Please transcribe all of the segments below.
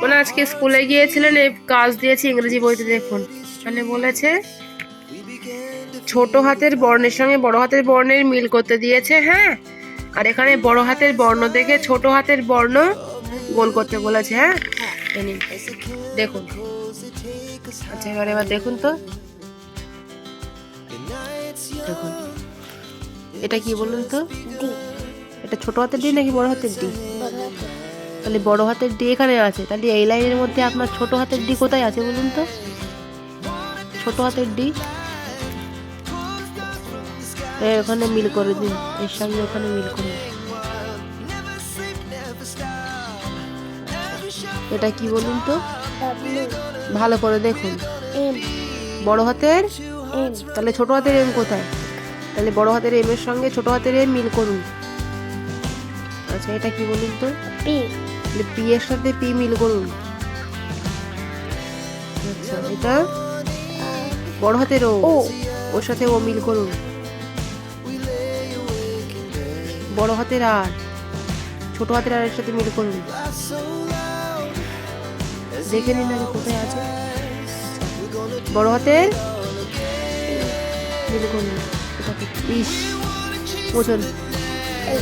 মানে আজকে স্কুলে গিয়েছিলেন, এই কাজ দিয়েছে ইংরেজি বইতে দেখুন। মানে বলেছে, ছোট হাতের বর্ণের সঙ্গে বড় হাতের বর্ণের মিল করতে দিয়েছে হ্যাঁ? আর এখানে বড় হাতের বর্ণ দেখে ছোট হাতের বর্ণ গোল করতে বলেছে হ্যাঁ? দেখুন। আচ্ছা এবার এবার দেখুন তো। এটা কি বলুন তো? এটা ছোট হাতের ডি নাকি বড় হাতের ডি তাহলে বড় হাতের ডি এখানে আছে। তাহলে এই লাইনের মধ্যে আপনার ছোট হাতের ডি কোথায় আছে বলুন তো? ছোট হাতের ডি। ওখানে মিল করে দিন। এর সঙ্গে ওখানে মিল করে এটা কি বলুন তো? ভালো করে দেখুন। বড় হাতের? তাহলে ছোট হাতের এম কোথায়? তাহলে বড় হাতের এম এর সঙ্গে ছোট হাতের এম মিল করুন। আচ্ছা এটা কি বলুন তো? তাহলে পি এর সাথে পি মিল করুন আচ্ছা এটা? বড় হাতের ও। ওর সাথে ও মিল করুন বড় হাতের আর। ছোট হাতের আর এর সাথে মিল করুন দেখে নিন আগে কোথায় আছে। বড় হাতের? মিল করুন ইস মোচন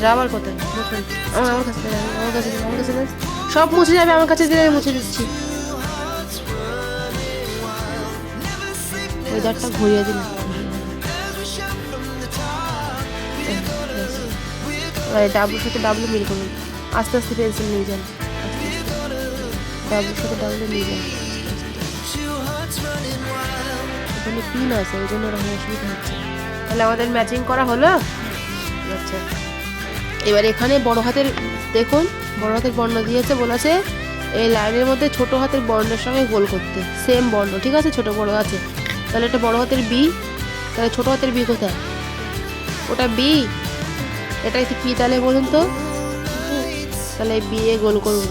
রাবার কোথায় আমার আমার কাছে আমার কাছে আমার কাছে সব মুছে যাবে আমার কাছে দিয়ে মুছে দিচ্ছি ওই ঘুরিয়ে দিন ডাবলুর সাথে ডাবলু মিল করুন আস্তে আস্তে পেন্সিল নিয়ে যান ডাবলুর সাথে ডাবলু নিয়ে যান এখানে পিন আছে ওই জন্য ওরকম অসুবিধা হচ্ছে তাহলে আমাদের ম্যাচিং করা হলো আচ্ছা এবার এখানে বড় হাতের, দেখুন, বড় হাতের বর্ণ দিয়েছে, বলেছে এই লাইনের মধ্যে ছোট হাতের বর্ণের সঙ্গে গোল করতে সেম বর্ণ, ঠিক আছে? ছোট, বড় আছে। তাহলে এটা বড় হাতের বি তাহলে ছোট হাতের বি কোথায়? ওটা বি এটা কি তাহলে বলুন তো? তাহলে বি এ গোল করুন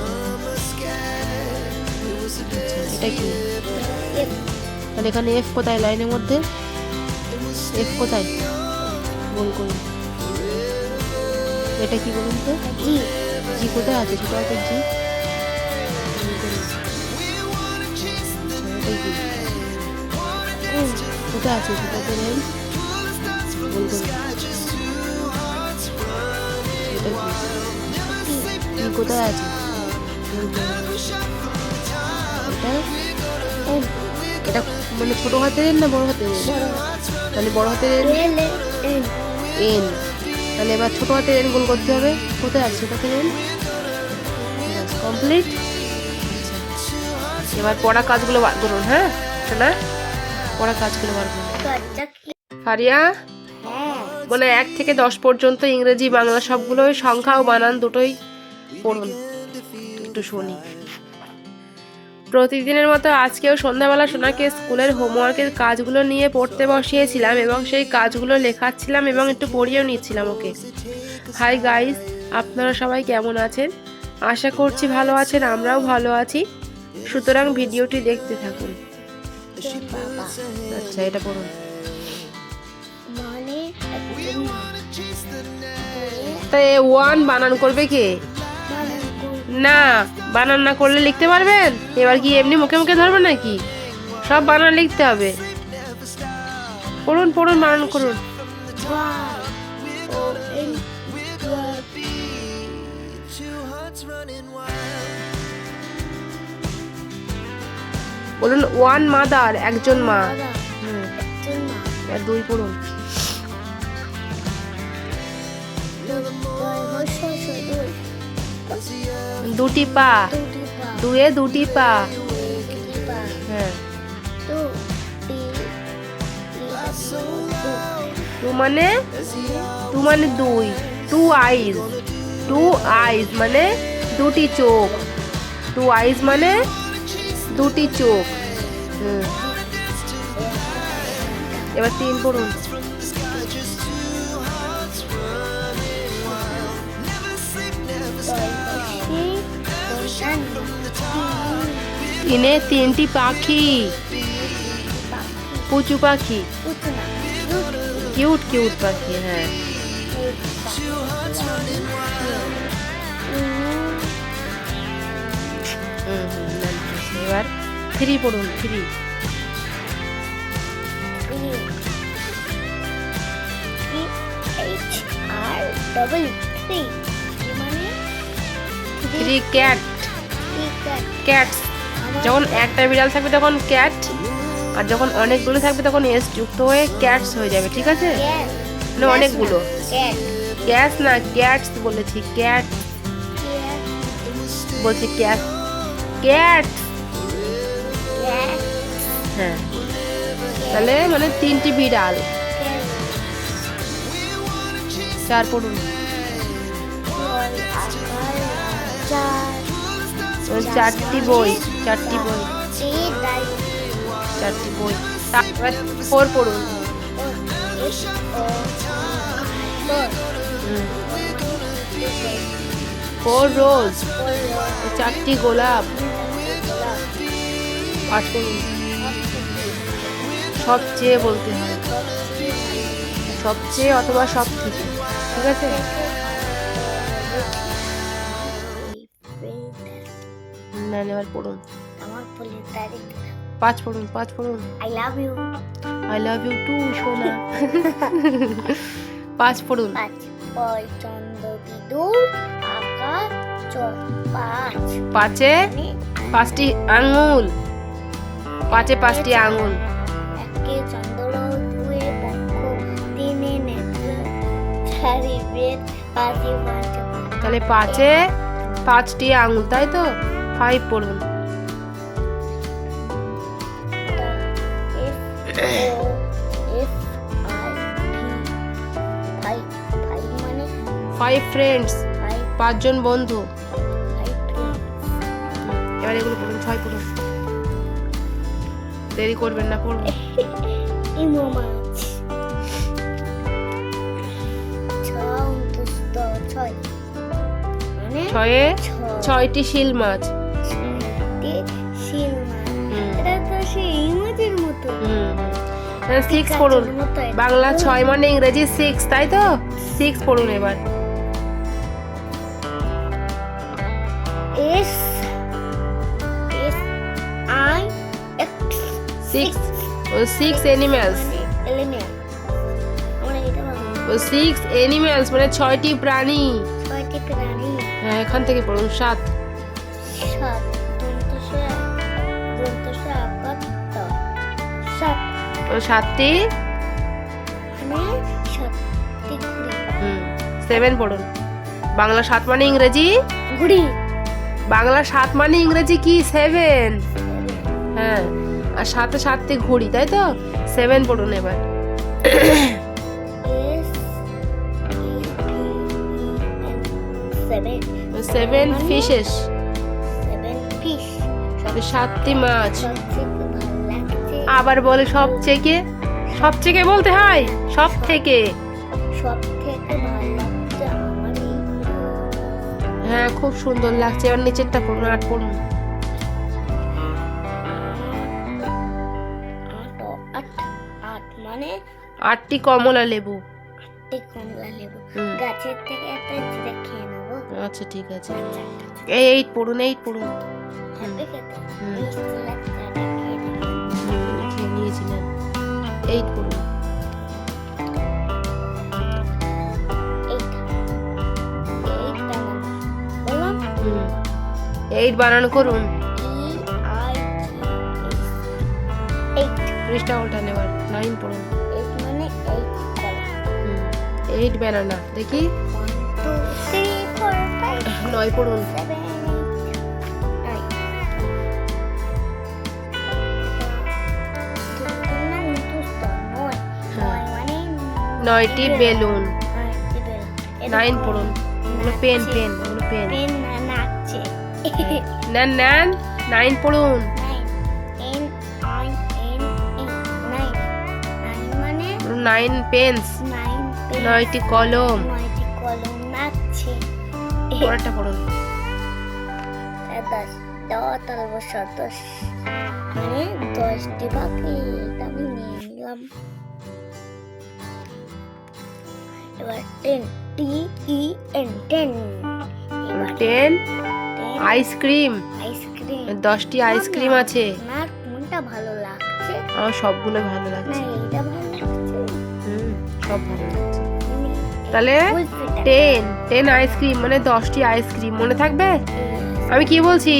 এটা কি? তাহলে এখানে এফ কোথায়? লাইনের মধ্যে? এফ কোথায়? গোল করুন এটা কি বলুন তো? জি। কোথায় আছে? ছোট হাতের জি? কোথায় আছে? গোল এটা কি? কোথায় আছে। এটা? মানে ছোট হাতের না বড় হাতের তাহলে বড় হাতের। এন। তাহলে এবার ছোটো হাতের এন গোল করতে হবে। কোথায় আছে? হাতের এন কমপ্লিট। এবার পড়া কাজগুলো বার করুন হ্যাঁ? শোনা? পড়া কাজগুলো বার করুন। ফারিয়া? বলে এক থেকে দশ পর্যন্ত ইংরেজি, বাংলা সবগুলোই সংখ্যা ও বানান দুটোই পড়ুন। একটু শুনি। প্রতিদিনের মতো আজকেও সন্ধ্যাবেলা সোনাকে স্কুলের হোমওয়ার্কের কাজগুলো নিয়ে পড়তে বসিয়েছিলাম এবং সেই কাজগুলো লেখাচ্ছিলাম এবং একটু পড়িয়েও নিচ্ছিলাম ওকে। হাই গাইস আপনারা সবাই কেমন আছেন? আশা করছি ভালো আছেন আমরাও ভালো আছি। সুতরাং ভিডিওটি দেখতে থাকুন। আচ্ছা এটা পড়ুন। মানে একজন তা ওয়ান বানান করবে কে? না বানান না করলে লিখতে পারবেন? এবার কি এমনি মুখে মুখে ধরবেন নাকি? সব বানান লিখতে হবে। পড়ুন পড়ুন বানান করুন। বলুন ওয়ান মাদার একজন মা। দুই পড়ুন। দুটি পা দুটি পা দুয়ে দুটি পা দুটি পা হ্যাঁ দু টি টু মানে টু মানে দুই টু আইজ টু আইজ মানে দুটি চোখ টু আইজ মানে দুটি চোখ হুম এবার তিন পড়ুন তিনে তিনটি পাখি পুচু পাখি কিউট কিউট পাখি হ্যাঁ হুম হুম নাইন প্লাস এবার থ্রি পড়ুন three three three H R double three cats যখন একটা বিড়াল থাকবে তখন ক্যাট আর যখন অনেকগুলো থাকবে তখন এস যুক্ত হয়ে ক্যাটস হয়ে যাবে ঠিক আছে মানে অনেকগুলো ক্যাটস না ক্যাটস বলেছি ক্যাট বলছি ক্যাট ক্যাট হ্যাঁ তাহলে মানে তিনটি বিড়াল চার পড়ুন চারটি বই চারটি বই। চারটি বই। তারপর ফোর পড়ুন। ফোর রোজ, চারটি গোলাপ। পাঠ করুন। সবচেয়ে বলতে হয় সবচেয়ে অথবা সব থেকে ঠিক আছে? এবার পড়ুন। আমার পাঁচ পড়ুন পাঁচ পড়ুন। I love you I love you too সোনা। পাঁচ পড়ুন। পাঁচ। পয় চন্দ্র বিদুর আকাশ পাঁচ। পাঁচে মানে পাঁচটি আঙুল। পাঁচে পাঁচটি আঙুল। একে চন্দ্র দুয়ে পক্ষ তিনে নেত্র চারি বেদ পাঁচে পঞ্চম তাহলে পাঁচে পাঁচটি আঙুল তাই তো? ফাইভ পড়ুন ফাইভ ফ্রেন্ডস পাঁচজন বন্ধু এবার এগুলো পড়ুন ছয় পড়ুন দেরি করবেন না পড়ুন ছয়ে ছয়টি শিল মাছ। সিক্স পড়ুন। বাংলা ছয় মানে ইংরেজি সিক্স তাই তো? সিক্স পড়ুন এবার। এস এস আই সিক্স ও সিক্স ও সিক্স এনিম্যালস মানে ছয়টি প্রাণী। ছয়টি প্রাণী। হ্যাঁ এখান থেকে পড়ুন সাত। সাতটি? মানে সেভেন পড়ুন। বাংলা সাত মানে ইংরেজি? ঘুড়ি। বাংলা সাত মানে ইংরেজি কি? সেভেন হ্যাঁ আর সাথে সাতটি ঘুড়ি তাই তো? সেভেন পড়ুন এবার। সেভেন সেভেন ফিশেস সেভেন সাতটি মাছ। আবার বলে সব থেকে সব থেকে বলতে হয় সব থেকে। সব থেকে ভালো লাগছে আমার হ্যাঁ খুব সুন্দর লাগছে। এবার নিচেরটা পড়ুন আট পড়ুন। মানে? আটটি কমলা লেবু। আটটি কমলা লেবু। গাছের থেকে একটা চিড়ে খেয়ে নেব। আচ্ছা ঠিক আছে। আচ্ছা, আচ্ছা, এই এইট পড়ুন এইট পড়ুন। হুম। এইট। পড়ুন এইটা বানানো করুন। এইট পৃষ্ঠা উল্টা নেবার নাইন পড়ুন। এইট মানে ব্যানানা দেখি। নয় পড়ুন। নয়টি বেলুন। নাইন পড়ুন। ওগুলো পেন পেন ওগুলো পেন। নেন নেন। নাইন পড়ুন। নাইন মানে? পেন্স। নয়টি কলম। পরেরটা পড়ুন। মানে দশটি বাকি। আমি নিয়ে নিলাম। এবার ten T E N ten ten ice cream ice cream দশটি আইসক্রিম আছে? আমার কোনটা ভালো লাগছে? আমার সবগুলো ভালো লাগছে। এইটা ভালো লাগছে হুম, সব ভালো লাগছে। আমি তাহলে টেন টেন আইসক্রিম মানে দশটি আইসক্রিম মনে থাকবে। আমি কি বলছি?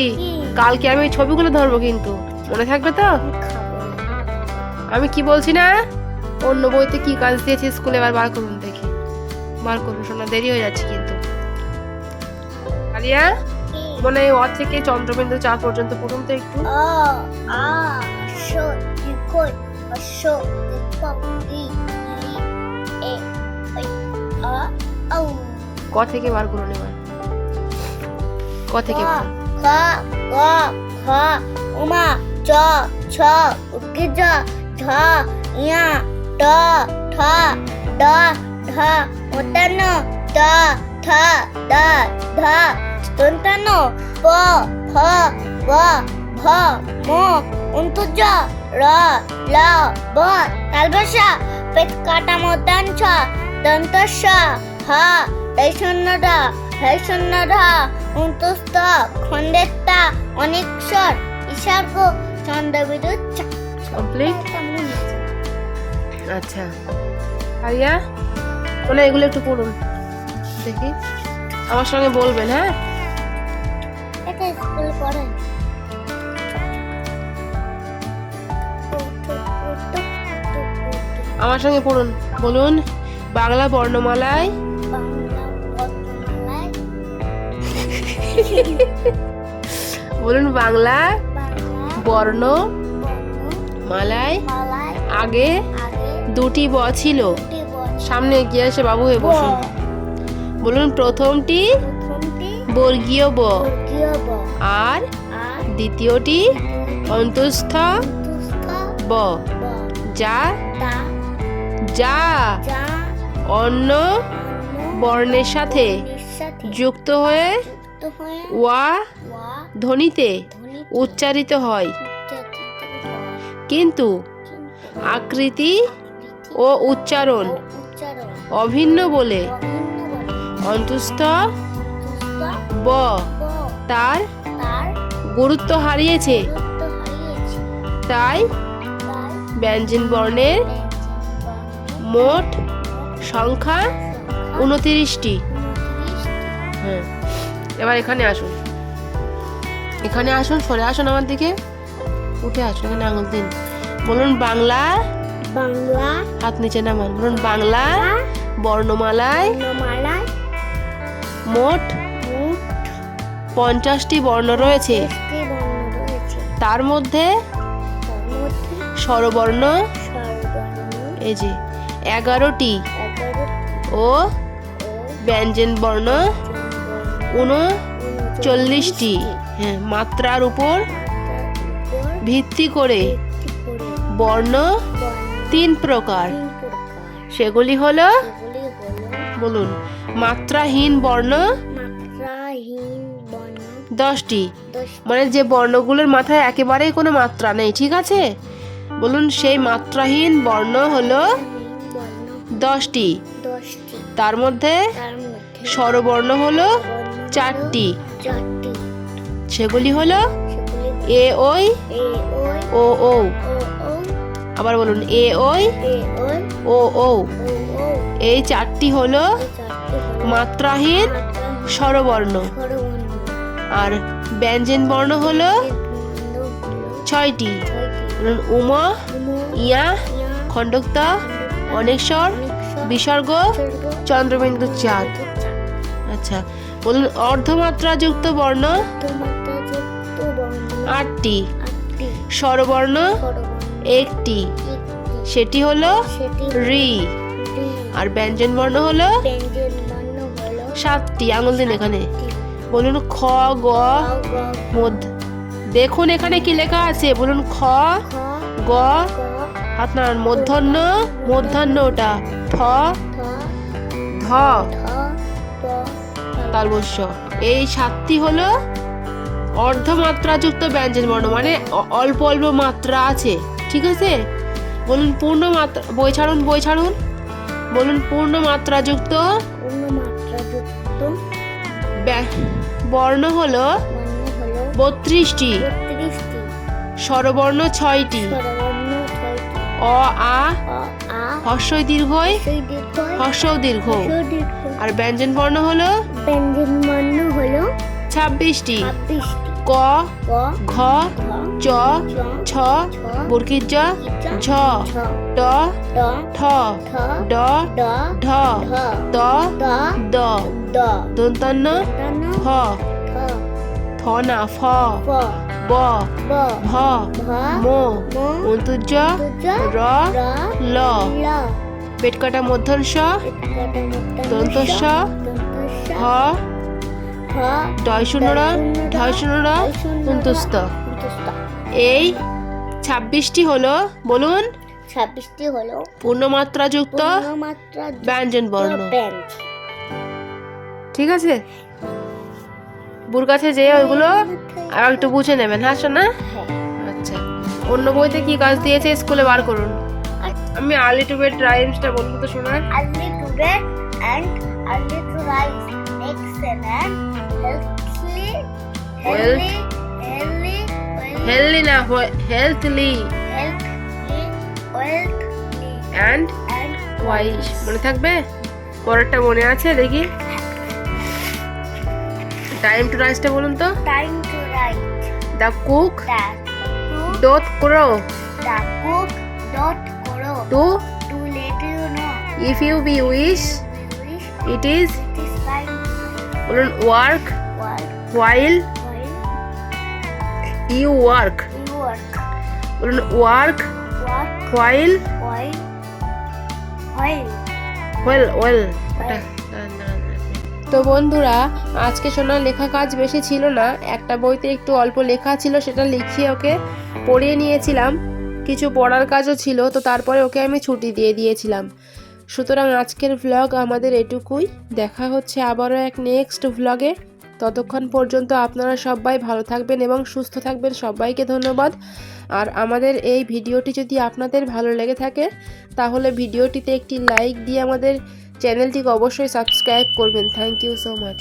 কালকে আমি ওই ছবিগুলো ধরবো কিন্তু। মনে থাকবে তো। আমি কি বলছি না? অন্য বইতে কি কাজ দিয়েছে স্কুলে? এবার বার করুন। বার করুন শোনা দেরি হয়ে যাচ্ছে কিন্তু আরিয়া কি? মনে হয় অ থেকে চন্দ্রবিন্দু চা পর্যন্ত পড়ুন তো একটু ক থেকে বার করুন এবার ক থেকে ক। খ উমা চ ছ উকিজ ঝ ইয়া ট ঠ ড ঢ মতান ত থ দ ধ দন্তান প ফ ব ভ ম অন্তর্য র ল ব তালবসা পেট কাটা মতান ছ দন্তস্য হ দৈশন্য ভৈষণ্য অন্তস্থ খণ্ডেত্তা অনেকস্বর ইশার্গ চন্দ্রবিদ্যুৎ কমপ্লিট আচ্ছা। আরিয়া? হয় এগুলো একটু পড়ুন। দেখি। আমার সঙ্গে বলবেন হ্যাঁ? এটা স্কুল পড়ে। আমার সঙ্গে পড়ুন। বলুন বাংলা বর্ণমালায়? বাংলা বর্ণমালায়? বলুন বাংলা বর্ণমালায়? বর্ণমালায় আগে দুটি ব ছিল। সামনে এগিয়ে এসে বাবু হয়ে বসুন। বলুন প্রথমটি বর্গীয় ব। আর দ্বিতীয়টি অন্তস্থ ব। যা যা অন্য বর্ণের সাথে যুক্ত হয়ে ওয়া ধ্বনিতে উচ্চারিত হয়। কিন্তু আকৃতি ও উচ্চারণ অভিন্ন বলে। অন্তস্থ ব তার গুরুত্ব হারিয়েছে। তাই ব্যঞ্জন বর্ণের মোট সংখ্যা উনত্রিশটি। হ্যাঁ এবার এখানে আসুন। এখানে আসুন সরে আসুন আমার দিকে। উঠে আসুন এখানে আঙুল দিন। বলুন বাংলা বাংলা হাত নিচে নামান। বলুন বাংলা বর্ণমালায় বর্ণমালায় মোট মোট পঞ্চাশটি বর্ণ রয়েছে। দশটি বর্ণ রয়েছে। তার মধ্যে স্বরবর্ণ স্বরবর্ণ এই যে এগারোটি ও ব্যঞ্জন বর্ণ উনচল্লিশটি। হ্যাঁ মাত্রার উপর ভিত্তি করে বর্ণ তিন প্রকার। সেগুলি হলো বলুন মাত্রাহীন বর্ণ? মাত্রাহীন বর্ণ। দশটি। মানে যে বর্ণগুলোর মাথায় একেবারেই কোনো মাত্রা নেই ঠিক আছে? বলুন সেই মাত্রাহীন বর্ণ হলো দশটি। তার মধ্যে স্বরবর্ণ হলো চারটি। সেগুলি হলো এ ওই ও ও। আবার বলুন এ ওই ও ও। এই চারটি হলো মাত্রাহীন স্বরবর্ণ। আর ব্যঞ্জন বর্ণ হলো ছয়টি। উম ইয়া খণ্ডক্ত অনেকস্বর, বিসর্গ চন্দ্রবিন্দু চাঁদ আচ্ছা বলুন অর্ধমাত্রাযুক্ত বর্ণ। আটটি। স্বরবর্ণ। একটি। সেটি হলো রি। আর ব্যঞ্জন বর্ণ হলো? সাতটি আঙুল দিন এখানে। বলুন খ গ মধ্য। দেখুন এখানে কি লেখা আছে? বলুন খ গ। আপনার মধ্যাহ্ন মধ্যাহ্ন ওটা থ ধ। তালবস্য এই সাতটি হলো অর্ধমাত্রাযুক্ত ব্যঞ্জন বর্ণ মানে অল্প অল্প মাত্রা আছে। ঠিক আছে? বলুন পূর্ণ মাত্রা বই ছাড়ুন বই ছাড়ুন। বলুন পূর্ণ মাত্রাযুক্ত ব্যা- বর্ণ হল বত্রিশটি। স্বরবর্ণ ছয়টি। অ আ হর্ষই দীর্ঘই সেই দীর্ঘ হর্ষ আর ব্যঞ্জন বর্ণ হলো? ব্যঞ্জন বর্ণ হলো ছাব্বিশটি। ক ঘ চ ছ বর্গীর জ ঝ ট ঠ ড ঢ ত দ দন্তান্ন তন ফ ফ না ফ ব ভ ম অন্তুজ তুজ র ল ল পেট কাটা মধ্যাংশ দন্তস্ব, দন্তস্ব হ হ ডয় শূন্য র ঢয় শূন্য র এই ছাব্বিশটি হলো বলুন। ছাব্বিশটি হলো পূর্ণমাত্রা যুক্ত ব্যঞ্জন বর্ণ ঠিক আছে? বুর কাছে যেয়ে ওইগুলো আর একটু বুঝে নেবেন হ্যাঁ শোনা হ্যাঁ। আচ্ছা। অন্য বইতে কি কাজ দিয়েছে স্কুলে বার করুন। আমি আর্লি টু বেড রাইমসটা বলব তো bed and early to rise makes a man healthy, healthy, healthy, healthy না healthy, and ওয়াইস মনে থাকবে পরেরটা মনে আছে দেখি টাইম টু রাইসটা বলুন তো time to write. The cook doth crow the cook dot grow to to let you know. If you be wish it is বলুন ওয়ার্ক হোয়াইল ইউ ওয়ার্ক বলুন ওয়ার্ক while ওয়েল ওয়েল তো বন্ধুরা, আজকে সোনার লেখা কাজ বেশি ছিল না। একটা বইতে একটু অল্প লেখা ছিল, সেটা লিখিয়ে ওকে পড়িয়ে নিয়েছিলাম। কিছু পড়ার কাজও ছিল, তো তারপরে ওকে আমি ছুটি দিয়ে দিয়েছিলাম। সুতরাং আজকের ভ্লগ আমাদের এটুকুই। দেখা হচ্ছে আবারও এক নেক্সট ভ্লগে ততক্ষণ পর্যন্ত আপনারা সবাই ভালো থাকবেন এবং সুস্থ থাকবেন। সবাইকে ধন্যবাদ। আর আমাদের এই ভিডিওটি যদি আপনাদের ভালো লেগে থাকে, তাহলে ভিডিওটিতে একটি লাইক দিয়ে আমাদের চ্যানেলটিকে অবশ্যই সাবস্ক্রাইব করবেন। থ্যাংক ইউ সো মাচ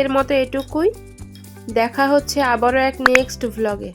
আজকের মতো এটুকুই। দেখা হচ্ছে আবারও এক নেক্সট ভ্লগে